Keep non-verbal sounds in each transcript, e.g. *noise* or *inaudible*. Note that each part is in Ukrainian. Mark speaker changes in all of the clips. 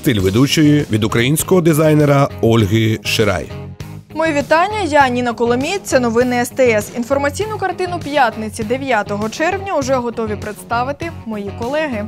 Speaker 1: Стиль ведучої від українського дизайнера Ольги Ширай.
Speaker 2: Мої вітання. Я Ніна Коломієць. Це новини СТС. Інформаційну картину п'ятниці 9 червня уже готові представити мої колеги.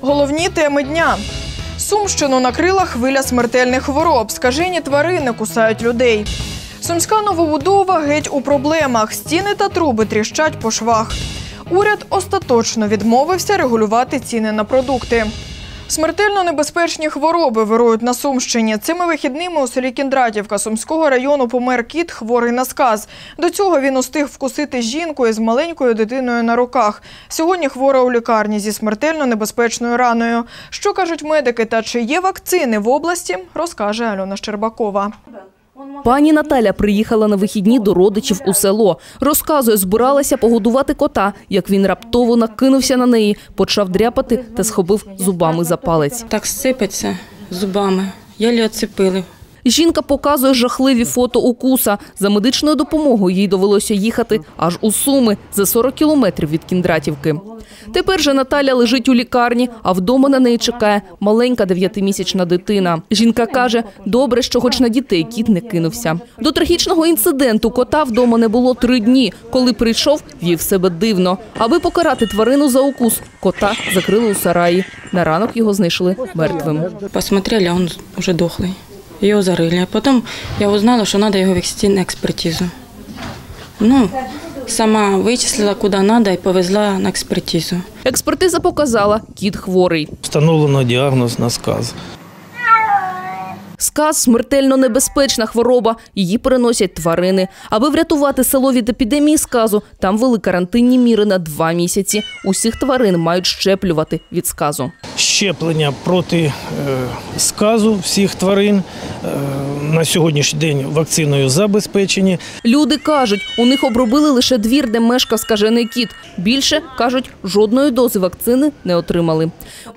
Speaker 2: Головні теми дня. Сумщину накрила хвиля смертельних хвороб. Скажені тварини кусають людей. Сумська новобудова геть у проблемах. Стіни та труби тріщать по швах. Уряд остаточно відмовився регулювати ціни на продукти. Смертельно небезпечні хвороби вирують на Сумщині. Цими вихідними у селі Кіндратівка Сумського району помер кіт, хворий на сказ. До цього він устиг вкусити жінку із маленькою дитиною на руках. Сьогодні хвора у лікарні зі смертельно небезпечною раною. Що кажуть медики та чи є вакцини в області, розкаже Альона Щербакова.
Speaker 3: Пані Наталя приїхала на вихідні до родичів у село. Розказує, збиралася погодувати кота, як він раптово накинувся на неї, почав дряпати та схопив зубами за палець.
Speaker 4: Так сипеться зубами. я оцепили.
Speaker 3: Жінка показує жахливі фото укуса. За медичною допомогою їй довелося їхати аж у Суми за 40 кілометрів від Кіндратівки. Тепер же Наталя лежить у лікарні, а вдома на неї чекає маленька дев'ятимісячна дитина. Жінка каже, добре, що хоч на дітей кіт не кинувся. До трагічного інциденту кота вдома не було три дні. Коли прийшов, вів себе дивно. Аби покарати тварину за укус, кота закрили у сараї. На ранок його знайшли мертвим.
Speaker 4: Посмотрели, а он уже дохлый. Его зарыли. А потом я узнала, что надо его везти на экспертизу. Ну, сама вычислила, куда надо, и повезла на экспертизу.
Speaker 3: Експертиза показала, кіт хворий.
Speaker 5: Встановлено діагноз на сказ.
Speaker 3: Сказ – смертельно небезпечна хвороба. Її переносять тварини. Аби врятувати село від епідемії сказу, там вели карантинні міри на два місяці. Усіх тварин мають щеплювати від сказу.
Speaker 5: Щеплення проти е, сказу всіх тварин е, на сьогоднішній день вакциною забезпечені.
Speaker 3: Люди кажуть, у них обробили лише двір, де мешкав скажений кіт. Більше, кажуть, жодної дози вакцини не отримали.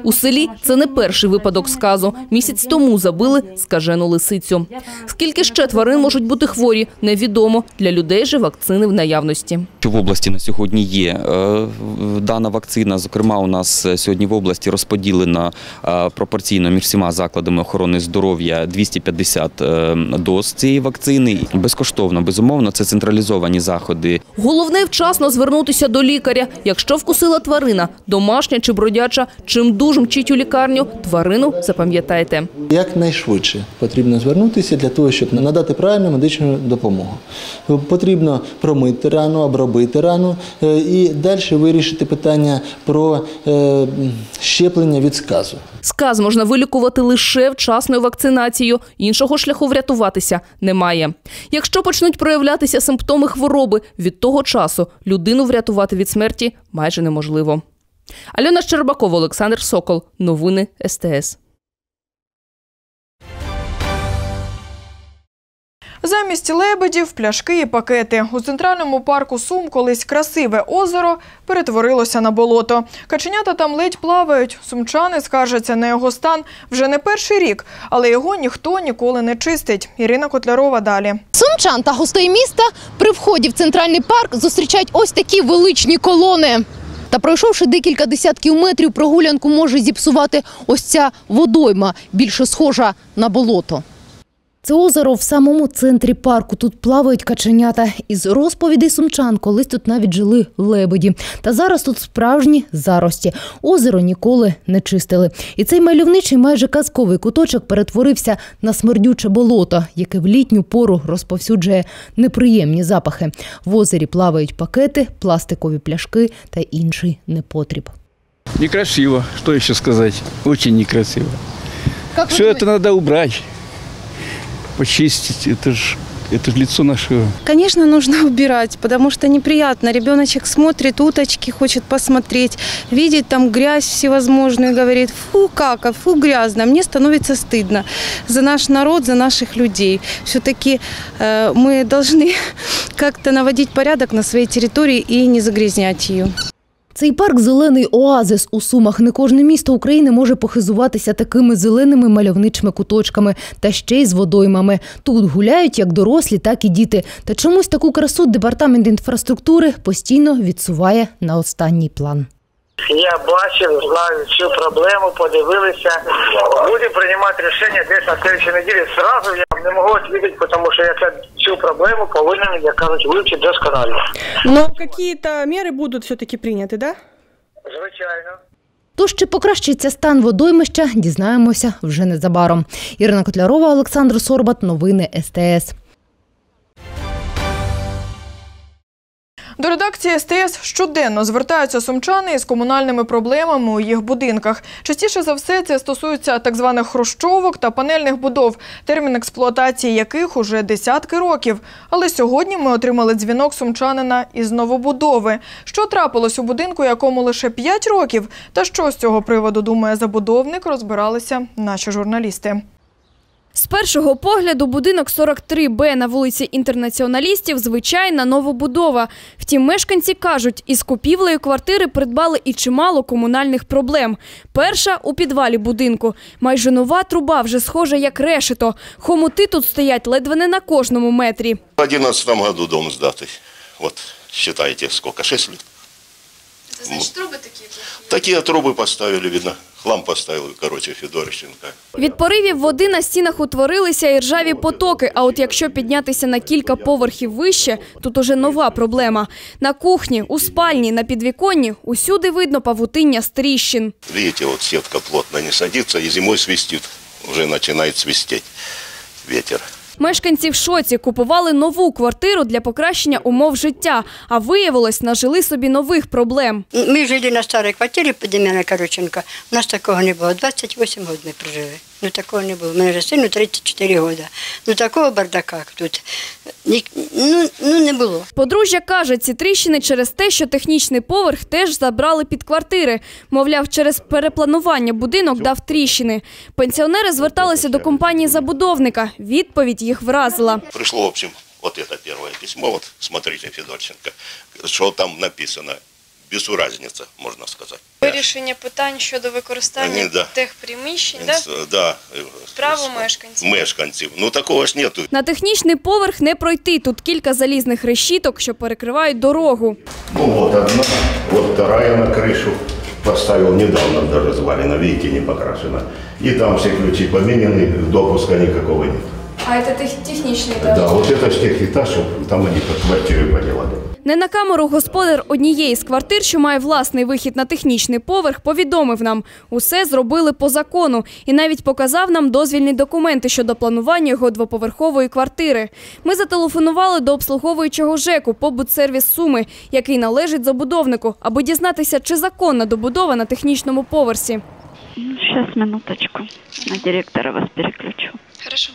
Speaker 3: У селі це не перший випадок сказу. Місяць тому забили скажену лисицю. Скільки ще тварин можуть бути хворі, невідомо. Для людей же вакцини в наявності.
Speaker 6: В області на сьогодні є е, дана вакцина. Зокрема, у нас сьогодні в області розподілена е, пропорційно між всіма закладами охорони здоров'я 250 е, доз цієї вакцини. Безкоштовно, безумовно, це централізовані заходи.
Speaker 3: Головне вчасно звернутися до лікаря. Якщо вкусила тварина, домашня чи бродяча, чим дуже мчіть у лікарню, тварину запам'ятайте.
Speaker 7: Якнайшвидше потрібно звернутися для того, щоб надати правильну медичну допомогу. Потрібно промити рану, обробити рану е, і далі вирішити питання про е, щеплення від сказу.
Speaker 3: Сказ можна вилікувати лише вчасною вакцинацією. Іншого шляху врятуватися немає. Якщо почнуть проявлятися симптоми хвороби, від того часу людину врятувати від смерті майже неможливо. Альона Щербакова, Олександр Сокол. Новини СТС.
Speaker 2: Замість лебедів, пляшки і пакети. У центральному парку Сум колись красиве озеро перетворилося на болото. Каченята там ледь плавають. Сумчани скаржаться на його стан вже не перший рік, але його ніхто ніколи не чистить. Ірина Котлярова далі.
Speaker 8: Сумчан та гостей міста при вході в центральний парк зустрічають ось такі величні колони. Та пройшовши декілька десятків метрів, прогулянку може зіпсувати ось ця водойма, більше схожа на болото. Це озеро в самому центрі парку. Тут плавають каченята. Із розповідей сумчан колись тут навіть жили лебеді. Та зараз тут справжні зарості. Озеро ніколи не чистили. І цей мальовничий майже казковий куточок перетворився на смердюче болото, яке в літню пору розповсюджує неприємні запахи. В озері плавають пакети, пластикові пляшки та інший непотріб.
Speaker 9: Некрасиво, что еще сказать? Очень некрасиво. Все это надо убрать, почистить. Это же это ж лицо нашего.
Speaker 10: Конечно, нужно *laughs* убирать, потому что неприятно. Ребеночек смотрит, уточки хочет посмотреть, видит там грязь всевозможную, говорит, фу, как, фу, грязно. Мне становится стыдно за наш народ, за наших людей. Все-таки э, мы должны *laughs* как-то наводить порядок на своей территории и не загрязнять ее.
Speaker 8: Цей парк зелений оазис у Сумах. Не кожне місто України може похизуватися такими зеленими мальовничими куточками та ще й з водоймами. Тут гуляють як дорослі, так і діти. Та чомусь таку красу департамент інфраструктури постійно відсуває на останній план.
Speaker 11: Я бачив, знаю цю проблему, подивилися. Будемо приймати рішення десь на следующей неділі. Зразу я не можу відповідати, тому що я цю проблему повинен, як кажуть, вивчити досконально.
Speaker 12: Но какие-то меры будут все-таки приняты, да?
Speaker 11: Звичайно.
Speaker 8: Тож чи покращиться стан водоймища, дізнаємося вже незабаром. Ірина Котлярова, Олександр Сорбат. Новини СТС.
Speaker 2: До редакції СТС щоденно звертаються сумчани із комунальними проблемами у їх будинках. Частіше за все це стосується так званих хрущовок та панельних будов, термін експлуатації яких уже десятки років. Але сьогодні ми отримали дзвінок сумчанина із новобудови. Що трапилось у будинку, якому лише 5 років, та що з цього приводу думає забудовник, розбиралися наші журналісти.
Speaker 13: З першого погляду будинок 43Б на вулиці Інтернаціоналістів звичайна новобудова. Втім, мешканці кажуть, із купівлею квартири придбали і чимало комунальних проблем. Перша у підвалі будинку. Майже нова труба, вже схожа як решето. Хомути тут стоять ледве не на кожному метрі.
Speaker 14: В 2011 году дом сдатый. Вот, считайте, сколько, 6 лет.
Speaker 13: Це значить, труби такі?
Speaker 14: Такие трубы поставили, видно, хлам поставил, короче, Федорченко.
Speaker 13: Від поривів води на стінах утворилися і ржаві потоки. А от якщо піднятися на кілька поверхів вище, тут уже нова проблема. На кухні, у спальні, на підвіконні усюди видно павутиння з тріщин.
Speaker 14: Видите, вот сетка плотно не садится, и зимой свистит, уже начинает свистеть ветер.
Speaker 13: Мешканці в шоці купували нову квартиру для покращення умов життя, а виявилось, нажили собі нових проблем.
Speaker 15: Мы жили на старой квартире по Демьяна Короченко. У нас такого не было. 28 год мы прожили. Ну, такого не было. Мне же сыну 34 года. Ну, такого бардака как тут. ні- Ну, ну, не було.
Speaker 13: Подружжя каже, ці тріщини через те, що технічний поверх теж забрали під квартири. Мовляв, через перепланування будинок дав тріщини. Пенсіонери зверталися до компанії забудовника. Відповідь їх вразила.
Speaker 14: Пришло, в общем, вот это первое письмо, вот смотрите, Федорченко, что там написано. Без разница, можно сказать.
Speaker 16: Вирішення питань щодо використання
Speaker 14: Ні, да.
Speaker 16: тих приміщень, да?
Speaker 14: С- Да, э,
Speaker 16: право мешканців.
Speaker 14: мешканців. Ну, такого ж нету.
Speaker 13: На технічний поверх не пройти. Тут кілька залізних решіток, що перекривають дорогу.
Speaker 14: Ну, вот одна, вот вторая на крышу поставил недавно, даже звалена, видите, не покрашена. И там все ключи поменены, допуска никакого нет.
Speaker 16: А це технічний
Speaker 14: Да, вот это ж техэтаж, чтоб там они по квартире поделали.
Speaker 13: Не на камеру господар однієї з квартир, що має власний вихід на технічний поверх, повідомив нам, усе зробили по закону і навіть показав нам дозвільні документи щодо планування його двоповерхової квартири. Ми зателефонували до обслуговуючого ЖЕКу «Побутсервіс Суми», який належить забудовнику, аби дізнатися, чи законна добудова на технічному поверсі.
Speaker 17: Сейчас, минуточку. На директора вас переключу.
Speaker 16: Хорошо.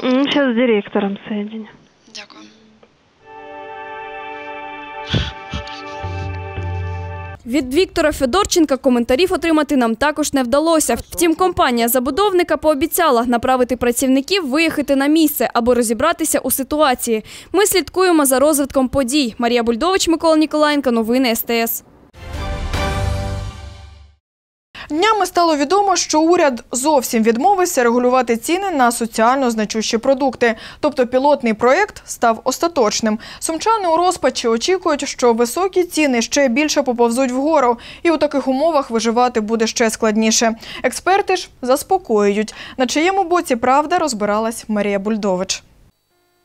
Speaker 17: Сейчас с директором соединю.
Speaker 13: Від Віктора Федорченка коментарів отримати нам також не вдалося. Втім, компанія забудовника пообіцяла направити працівників виїхати на місце, або розібратися у ситуації. Ми слідкуємо за розвитком подій. Марія Бульдович, Микола Ніколаєнко, новини СТС.
Speaker 2: Днями стало відомо, що уряд зовсім відмовився регулювати ціни на соціально значущі продукти. Тобто пілотний проєкт став остаточним. Сумчани у розпачі очікують, що високі ціни ще більше поповзуть вгору, і у таких умовах виживати буде ще складніше. Експерти ж заспокоюють. На чиєму боці правда розбиралась Марія Бульдович.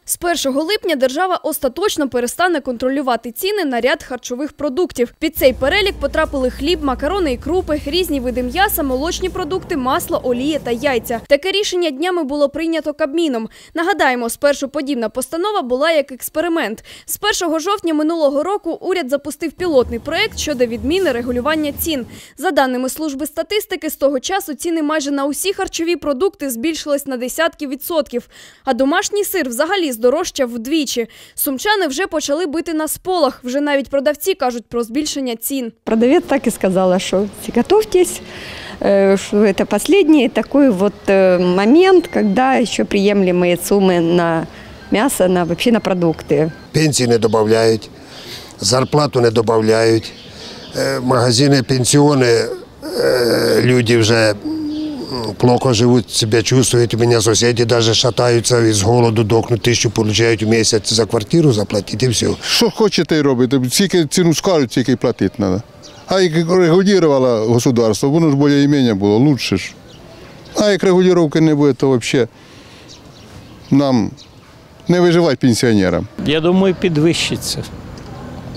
Speaker 13: З 1 липня держава остаточно перестане контролювати ціни на ряд харчових продуктів. Під цей перелік потрапили хліб, макарони і крупи, різні види м'яса, молочні продукти, масло, олія та яйця. Таке рішення днями було прийнято Кабміном. Нагадаємо, спершу подібна постанова була як експеримент. З 1 жовтня минулого року уряд запустив пілотний проект щодо відміни регулювання цін. За даними служби статистики, з того часу ціни майже на усі харчові продукти збільшились на десятки відсотків. А домашній сир взагалі здорожчав вдвічі. Сумчани вже почали бити на сполох. Вже навіть продавці кажуть про збільшення цін.
Speaker 18: Продавец так и сказала, что готовьтесь, э, что это последний такой вот э, момент, когда еще приемлемые суммы на мясо, на вообще на продукты.
Speaker 19: Пенсії не додають, зарплату не додають, магазини, пенсіони, е, люди вже м, плохо живут, себя чувствуют. У меня соседи даже шатаются из голоду, дохнут, тысячу получают в месяц за квартиру заплатить и все.
Speaker 20: Що хочете й робити, тільки ціну скажуть, тільки й платити треба. А як регулювало государство, воно ж більш-менш було лучше ж. А як регулювання не буде, то взагалі нам не виживати пенсіонерам.
Speaker 5: Я думаю, підвищиться.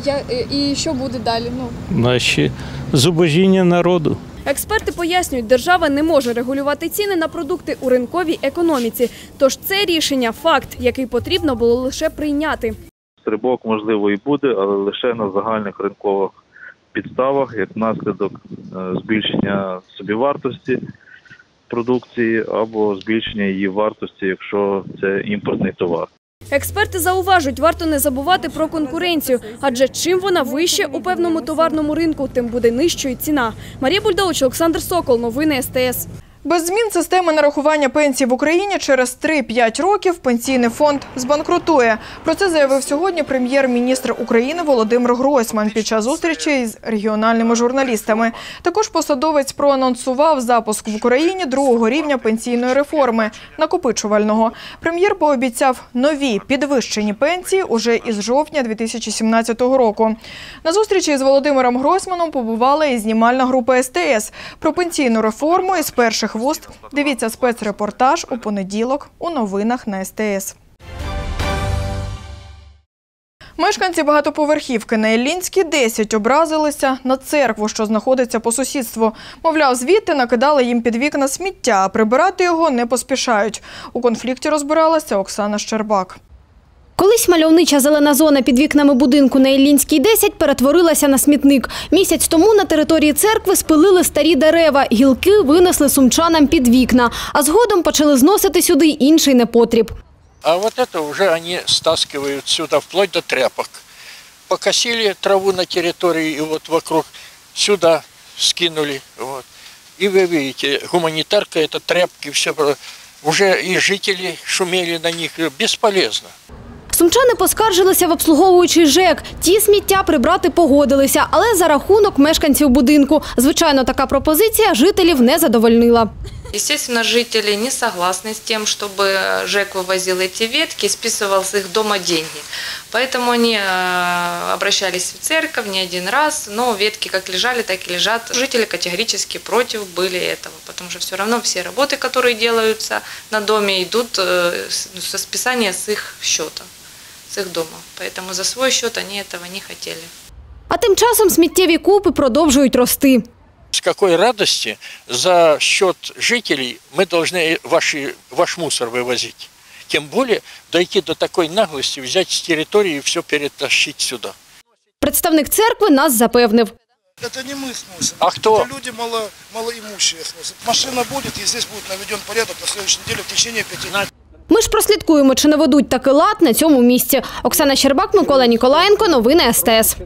Speaker 13: Я, і що буде далі? Ну
Speaker 5: Наші зубожіння народу.
Speaker 13: Експерти пояснюють, держава не може регулювати ціни на продукти у ринковій економіці. Тож це рішення факт, який потрібно було лише прийняти.
Speaker 21: Стрибок можливо і буде, але лише на загальних ринкових підставах, як наслідок е, збільшення собівартості продукції або збільшення її вартості, якщо це імпортний товар.
Speaker 13: Експерти зауважують, варто не забувати про конкуренцію, адже чим вона вище у певному товарному ринку, тим буде нижчою ціна. Марія Бульдович, Олександр Сокол, новини СТС.
Speaker 2: Без змін системи нарахування пенсій в Україні через 3-5 років пенсійний фонд збанкрутує. Про це заявив сьогодні прем'єр-міністр України Володимир Гройсман під час зустрічі з регіональними журналістами. Також посадовець проанонсував запуск в Україні другого рівня пенсійної реформи накопичувального. Прем'єр пообіцяв нові підвищені пенсії уже із жовтня 2017 року. На зустрічі з Володимиром Гройсманом побувала і знімальна група СТС про пенсійну реформу із перших вуст. Дивіться спецрепортаж у понеділок у новинах на СТС. Мешканці багатоповерхівки на Іллінській 10 образилися на церкву, що знаходиться по сусідству. Мовляв, звідти накидали їм під вікна сміття, а прибирати його не поспішають. У конфлікті розбиралася Оксана Щербак.
Speaker 22: Колись мальовнича зелена зона під вікнами будинку на Іллінській 10 перетворилася на смітник. Місяць тому на території церкви спилили старі дерева, гілки винесли сумчанам під вікна, а згодом почали зносити сюди й інший непотріб.
Speaker 23: А вот это уже они стаскивают сюда, вплоть до тряпок. Покосили траву на территории и вот вокруг сюда скинули. Вот. И вы видите, гуманитарка, это тряпки, все. Уже и жители шумели на них, бесполезно.
Speaker 22: Сумчани поскаржилися в обслуговуючий ЖЕК. Ті сміття прибрати погодилися, але за рахунок мешканців будинку. Звичайно, така пропозиція жителів не задовольнила.
Speaker 24: Естественно, жители не согласны с тем, чтобы ЖЭК вывозил эти ветки и списывал с их дома деньги. Поэтому они э, обращались в церковь не один раз, но ветки как лежали, так и лежат. Жители категорически против были этого, потому что все равно все работы, которые делаются на доме, идут э, со списания с их счета, с их дома. Поэтому за свой счет они этого не хотели.
Speaker 22: А тим часом сміттєві купи продовжують рости.
Speaker 23: С какой радости за счет жителей мы должны ваши, ваш мусор вывозить. Тем более дойти до такой наглости, взять с территории и все перетащить сюда.
Speaker 22: Представник церкви нас запевнив.
Speaker 25: Это не мы сносим.
Speaker 23: А кто?
Speaker 25: Это люди мало, малоимущие сносят. Машина будет, и здесь будет наведен порядок на следующей неделе в течение пяти дней.
Speaker 22: Ми ж прослідкуємо, чи не ведуть таки лад на цьому місці. Оксана Щербак, Микола Ніколаєнко, новини СТС.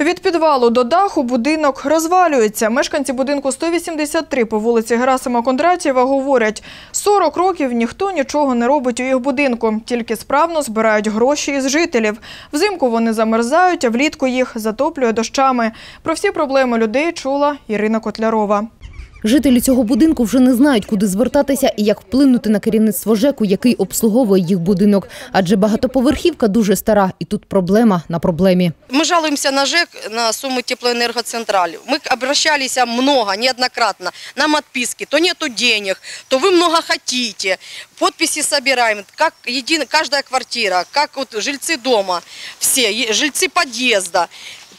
Speaker 2: Від підвалу до даху будинок розвалюється. Мешканці будинку 183 по вулиці Герасима Кондратєва говорять, 40 років ніхто нічого не робить у їх будинку, тільки справно збирають гроші із жителів. Взимку вони замерзають, а влітку їх затоплює дощами. Про всі проблеми людей чула Ірина Котлярова.
Speaker 8: Жителі цього будинку вже не знають, куди звертатися і як вплинути на керівництво ЖЕКу, який обслуговує їх будинок. Адже багатоповерхівка дуже стара, і тут проблема на проблемі.
Speaker 26: Мы жалуемся на ЖЭК, на суммы теплоэнергоцентрали. Мы обращались много, неоднократно, нам отписки. То нету денег, то вы много хотите. Подписи собираем, как един, каждая квартира, как вот жильцы дома, все, и жильцы подъезда.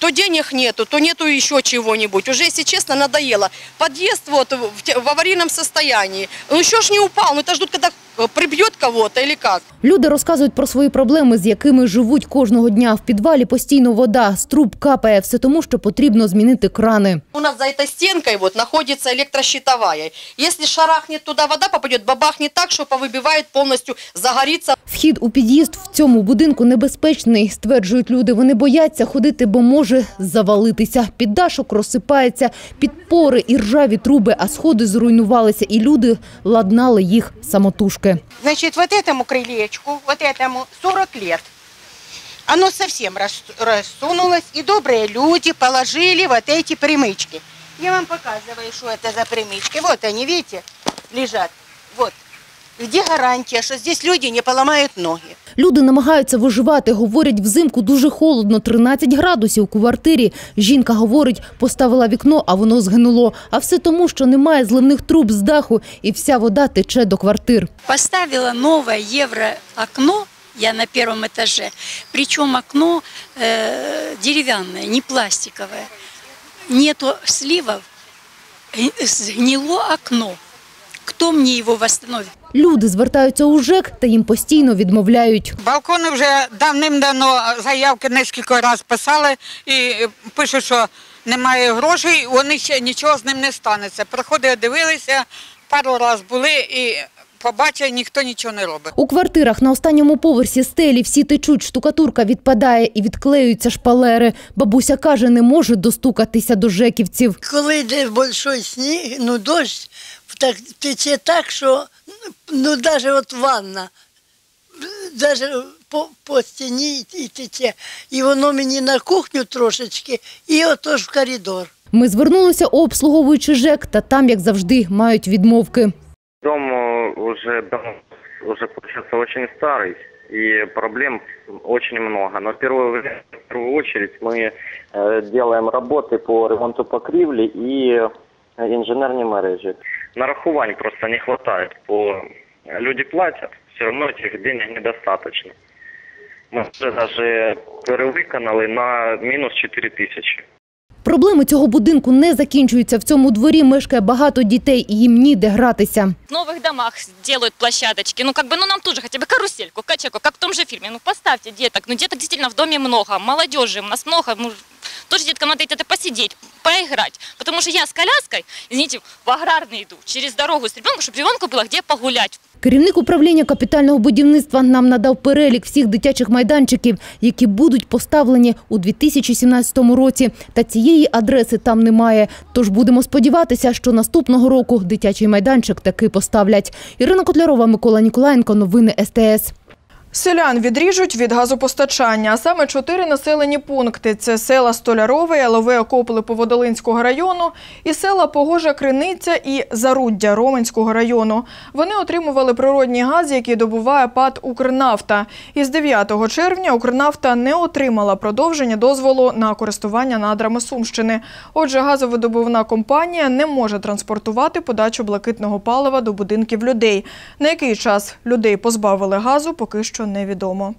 Speaker 26: То денег нету, то нету еще чего-нибудь. Уже, если честно, надоело. Подъезд вот в, аварийном состоянии. Ну еще ж не упал, ну это ждут, когда э, прибьет кого-то или как.
Speaker 8: Люди розказують про свої проблеми, з якими живуть кожного дня. В підвалі постійно вода, з труб капає, все тому, що потрібно змінити крани.
Speaker 26: У нас за этой стенкой вот находится электрощитовая. Если шарахнет туда вода, попадет, бабахнет так, что повыбивает полностью, загорится.
Speaker 8: Вхід у під'їзд в цьому будинку небезпечний, стверджують люди. Вони бояться ходити, бо може завалитися. Піддашок розсипається, підпори і ржаві труби, а сходи зруйнувалися, і люди ладнали їх самотужки.
Speaker 27: Значит, вот этому крылечку, вот этому 40 лет. Оно совсем рас- рассунулось, и добрые люди положили вот эти примычки. Я вам показываю, что это за примички. Вот они, видите, лежат. Вот. Где гарантия, что здесь люди не поломают ноги?
Speaker 8: Люди намагаються виживати. Говорять, взимку дуже холодно, 13 градусів у квартирі. Жінка говорить, поставила вікно, а воно згинуло. А все тому, що немає зливних труб з даху і вся вода тече до квартир.
Speaker 28: Поставила новое евроокно, я на первом этаже, причем окно э, деревянное, не пластиковое. Нету сливов, э, сгнило окно. Кто мне его восстановит?
Speaker 8: Люди звертаються у ЖЕК, та їм постійно відмовляють.
Speaker 29: Балкони вже давним-давно заявки нескільки разів писали і пишуть, що немає грошей, вони ще нічого з ним не станеться. Приходили, дивилися, пару разів були і побачили, ніхто нічого не робить.
Speaker 8: У квартирах на останньому поверсі стелі всі течуть, штукатурка відпадає і відклеюються шпалери. Бабуся каже, не може достукатися до жеківців.
Speaker 30: Коли йде большой сніг, ну дощ, так тече так, що ну навіть от ванна, навіть по, по стіні і тече. І воно мені на кухню трошечки, і отож в коридор.
Speaker 8: Ми звернулися у обслуговуючий ЖЕК, та там, як завжди, мають відмовки.
Speaker 31: Дом э, уже давно, уже получается очень старый, и проблем очень много. Но в первую, время- в первую очередь мы э, делаем работы по ремонту покрівлі і э, інженерні мережі. Нарахувань просто не хватает. По... Люди платят, все равно этих денег недостаточно. Мы вже даже перевиконали на мінус 4 тисячі.
Speaker 8: Проблеми цього будинку не закінчуються. В цьому дворі мешкає багато дітей, і їм ніде гратися.
Speaker 32: В новых домах делают площадочки. Ну, как бы, ну, нам тоже хотя бы карусельку, качельку, как в том же фильме. Ну, поставьте деток. Ну, деток действительно в доме много. Молодежи у нас много. Ну, тоже деткам надо это посидеть, поиграть. Потому что я с коляской, извините, в аграрный иду, через дорогу с ребенком, чтобы ребенку было где погулять.
Speaker 8: Керівник управління капітального будівництва нам надав перелік всіх дитячих майданчиків, які будуть поставлені у 2017 році. Та цієї адреси там немає. Тож будемо сподіватися, що наступного року дитячий майданчик таки поставлять. Ірина Котлярова, Микола Ніколаєнко. Новини СТС.
Speaker 2: Селян відріжуть від газопостачання, а саме чотири населені пункти: це села Столярове, Ялове Окопли Поводолинського району і села Погожа Криниця і Заруддя Роменського району. Вони отримували природній газ, який добуває ПАД Укрнафта. І з 9 червня Укрнафта не отримала продовження дозволу на користування надрами Сумщини. Отже, газовидобувна компанія не може транспортувати подачу блакитного палива до будинків людей. На який час людей позбавили газу, поки що невідомо.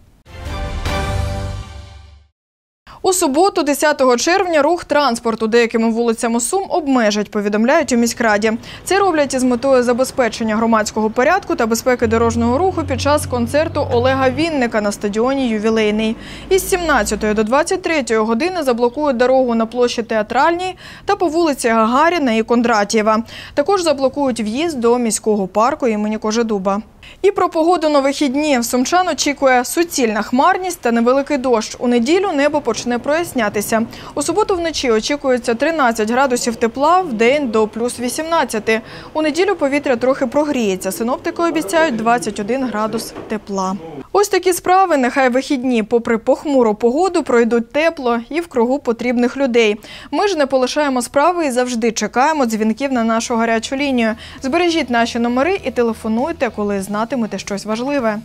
Speaker 2: У суботу, 10 червня, рух транспорту деякими вулицями Сум обмежать, повідомляють у міськраді. Це роблять із метою забезпечення громадського порядку та безпеки дорожнього руху під час концерту Олега Вінника на стадіоні Ювілейний. Із 17 до 23 години заблокують дорогу на площі Театральній та по вулиці Гагаріна і Кондратєва. Також заблокують в'їзд до міського парку імені Кожедуба. І про погоду на вихідні. Сумчан очікує суцільна хмарність та невеликий дощ. У неділю небо почне прояснятися. У суботу вночі очікується 13 градусів тепла, в день до плюс 18. У неділю повітря трохи прогріється. Синоптики обіцяють 21 градус тепла. Ось такі справи. Нехай вихідні, попри похмуру погоду, пройдуть тепло і в кругу потрібних людей. Ми ж не полишаємо справи і завжди чекаємо дзвінків на нашу гарячу лінію. Збережіть наші номери і телефонуйте, коли знатимете щось важливе.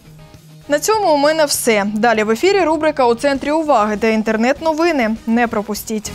Speaker 2: На цьому у мене все. Далі в ефірі рубрика у центрі уваги, де інтернет-новини. Не пропустіть.